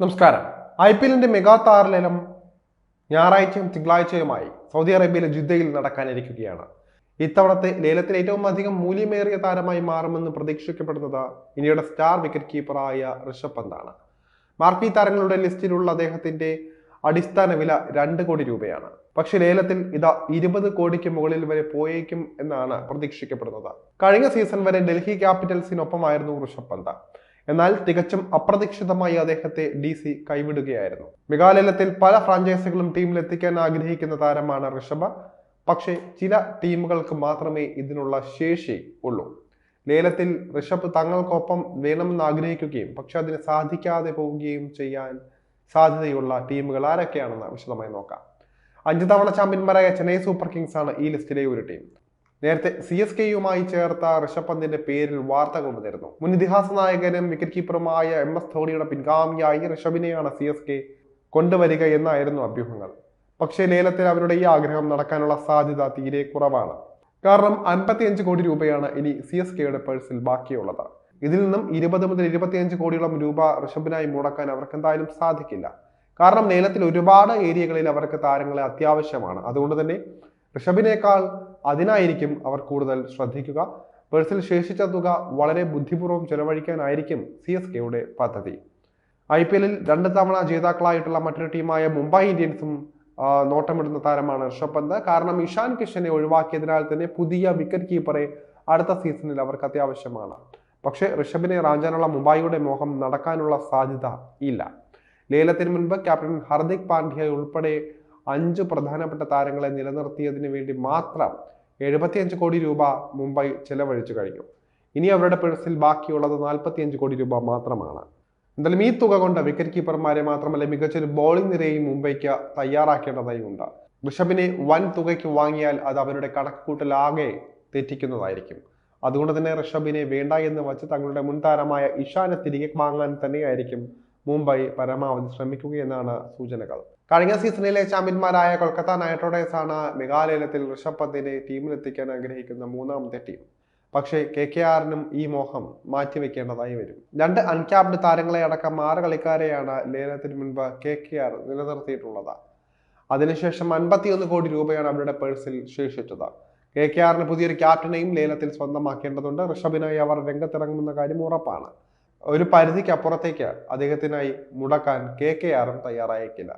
നമസ്കാരം. I P എല്ലിന്റെ mega താരലേലം ഞായറാഴ്ചയും തിങ്കളാഴ്ചയുമായി സൗദി അറേബ്യയിലെ ജിദ്ദയിൽ നടക്കാനിരിക്കുകയാണ്. ഇത്തവണത്തെ ലേലത്തിൽ ഏറ്റവും അധികം മൂല്യമേറിയ താരമായി മാറുമെന്ന് പ്രതീക്ഷിക്കപ്പെടുന്നത് ഇന്ത്യയുടെ സ്റ്റാർ വിക്കറ്റ് കീപ്പറായ ഋഷഭ് പന്താണ്. മാർക്കി താരങ്ങളുടെ ലിസ്റ്റിലുള്ള അദ്ദേഹത്തിന്റെ അടിസ്ഥാന വില രണ്ട് കോടി രൂപയാണ്. പക്ഷെ ലേലത്തിൽ ഇതാ ഇരുപത് കോടിക്ക് മുകളിൽ വരെ പോയേക്കും എന്നാണ് പ്രതീക്ഷിക്കപ്പെടുന്നത്. കഴിഞ്ഞ സീസൺ വരെ ഡൽഹി ക്യാപിറ്റൽസിനൊപ്പമായിരുന്നു ഋഷഭ് പന്ത്. എന്നാൽ തികച്ചും അപ്രതീക്ഷിതമായി അദ്ദേഹത്തെ ഡി സി കൈവിടുകയായിരുന്നു. മെഗാലയത്തിൽ പല ഫ്രാഞ്ചൈസികളും ടീമിലെത്തിക്കാൻ ആഗ്രഹിക്കുന്ന താരമാണ് ഋഷഭ. പക്ഷേ ചില ടീമുകൾക്ക് മാത്രമേ ഇതിനുള്ള ശേഷി ഉള്ളൂ. ലേലത്തിൽ ഋഷഭ് തങ്ങൾക്കൊപ്പം വേണമെന്ന് ആഗ്രഹിക്കുകയും പക്ഷെ അതിന് സാധിക്കാതെ പോവുകയും ചെയ്യാൻ സാധ്യതയുള്ള ടീമുകൾ ആരൊക്കെയാണെന്ന് വിശദമായി നോക്കാം. അഞ്ച് തവണ ചാമ്പ്യന്മാരായ ചെന്നൈ സൂപ്പർ കിങ്സ് ആണ് ഈ ലിസ്റ്റിലെ ഒരു ടീം. നേരത്തെ സി എസ് കെയുമായി ചേർത്ത ഋഷഭ് പന്തിന്റെ പേരിൽ വാർത്തകൾ വന്നിരുന്നു. മുൻ ഇതിഹാസ നായകനും വിക്കറ്റ് കീപ്പറുമായ എം എസ് ധോണിയുടെ പിൻഗാമിയായി ഋഷഭിനെയാണ് സി എസ് കെ കൊണ്ടുവരിക എന്നായിരുന്നു അഭ്യൂഹങ്ങൾ. പക്ഷേ ലേലത്തിൽ അവരുടെ ഈ ആഗ്രഹം നടക്കാനുള്ള സാധ്യത തീരെ കുറവാണ്. കാരണം അൻപത്തിയഞ്ച് കോടി രൂപയാണ് ഇനി സി എസ് കെയുടെ പേഴ്സിൽ ബാക്കിയുള്ളത്. ഇതിൽ നിന്നും ഇരുപത് മുതൽ ഇരുപത്തിയഞ്ച് കോടിയോളം രൂപ ഋഷഭിനായി മുടക്കാൻ അവർക്ക് എന്തായാലും സാധിക്കില്ല. കാരണം ലേലത്തിൽ ഒരുപാട് ഏരിയകളിൽ അവർക്ക് താരങ്ങളെ അത്യാവശ്യമാണ്. അതുകൊണ്ട് തന്നെ ഋഷഭിനേക്കാൾ അതിനായിരിക്കും അവർ കൂടുതൽ ശ്രദ്ധിക്കുക. പേഴ്സിൽ ശേഷിച്ച തുക വളരെ ബുദ്ധിപൂർവം ചെലവഴിക്കാനായിരിക്കും സി എസ് കെയുടെ പദ്ധതി. ഐ പി എല്ലിൽ രണ്ട് തവണ ജേതാക്കളായിട്ടുള്ള മറ്റൊരു ടീമായ മുംബൈ ഇന്ത്യൻസും നോട്ടമിടുന്ന താരമാണ് ഋഷഭ് പന്ത്. കാരണം ഇഷാൻ കിഷനെ ഒഴിവാക്കിയതിനാൽ തന്നെ പുതിയ വിക്കറ്റ് കീപ്പറെ അടുത്ത സീസണിൽ അവർക്ക് അത്യാവശ്യമാണ്. പക്ഷേ ഋഷഭിനെ റാഞ്ചാനുള്ള മുംബൈയുടെ മോഹം നടക്കാനുള്ള സാധ്യത ഇല്ല. ലേലത്തിന് മുൻപ് ക്യാപ്റ്റൻ ഹർദിക് പാണ്ഡ്യ ഉൾപ്പെടെ അഞ്ച് പ്രധാനപ്പെട്ട താരങ്ങളെ നിലനിർത്തിയതിന് വേണ്ടി മാത്രം എഴുപത്തിയഞ്ച് കോടി രൂപ മുംബൈ ചെലവഴിച്ചു കഴിഞ്ഞു. ഇനി അവരുടെ പേഴ്സിൽ ബാക്കിയുള്ളത് നാൽപ്പത്തിയഞ്ച് കോടി രൂപ മാത്രമാണ്. എന്തായാലും ഈ തുക കൊണ്ട് വിക്കറ്റ് കീപ്പർമാരെ മാത്രമല്ല മികച്ചൊരു ബോളിംഗ് നിരയും മുംബൈക്ക് തയ്യാറാക്കേണ്ടതായി ഉണ്ട്. ഋഷഭിനെ വൻ തുകയ്ക്ക് വാങ്ങിയാൽ അത് അവരുടെ കണക്കുകൂട്ടലാകെ തെറ്റിക്കുന്നതായിരിക്കും. അതുകൊണ്ട് തന്നെ ഋഷഭിനെ വേണ്ട എന്ന് വച്ച് തങ്ങളുടെ മുൻ താരമായ ഇഷാനെ തിരികെ വാങ്ങാൻ തന്നെയായിരിക്കും മുംബൈ പരമാവധി ശ്രമിക്കുകയെന്നാണ് സൂചനകൾ. കഴിഞ്ഞ സീസണിലെ ചാമ്പ്യന്മാരായ കൊൽക്കത്ത നൈറ്റ് റൈഡേഴ്സാണ് ആണ് മെഗാലയത്തിൽ ഋഷഭ് പന്തിനെ ടീമിലെത്തിക്കാൻ ആഗ്രഹിക്കുന്ന മൂന്നാമത്തെ ടീം. പക്ഷേ കെ കെ ആറിനും ഈ മോഹം മാറ്റിവെക്കേണ്ടതായി വരും. രണ്ട് അൺക്യാപ്ഡ് താരങ്ങളെ അടക്കം ആറ് കളിക്കാരെയാണ് ലേലത്തിന് മുൻപ് കെ കെ ആർ നിലനിർത്തിയിട്ടുള്ളത്. അതിനുശേഷം അൻപത്തിയൊന്ന് കോടി രൂപയാണ് അവരുടെ പേഴ്സിൽ ശേഷിച്ചത്. കെ കെ ആറിന് പുതിയൊരു ക്യാപ്റ്റനെയും ലേലത്തിൽ സ്വന്തമാക്കേണ്ടതുണ്ട്. ഋഷഭിനായി അവർ രംഗത്തിറങ്ങുമെന്ന കാര്യം ഉറപ്പാണ്. ഒരു പരിധിക്കപ്പുറത്തേക്ക് അദ്ദേഹത്തിനായി മുടക്കാൻ കെ കെ ആറും തയ്യാറായേക്കില്ല.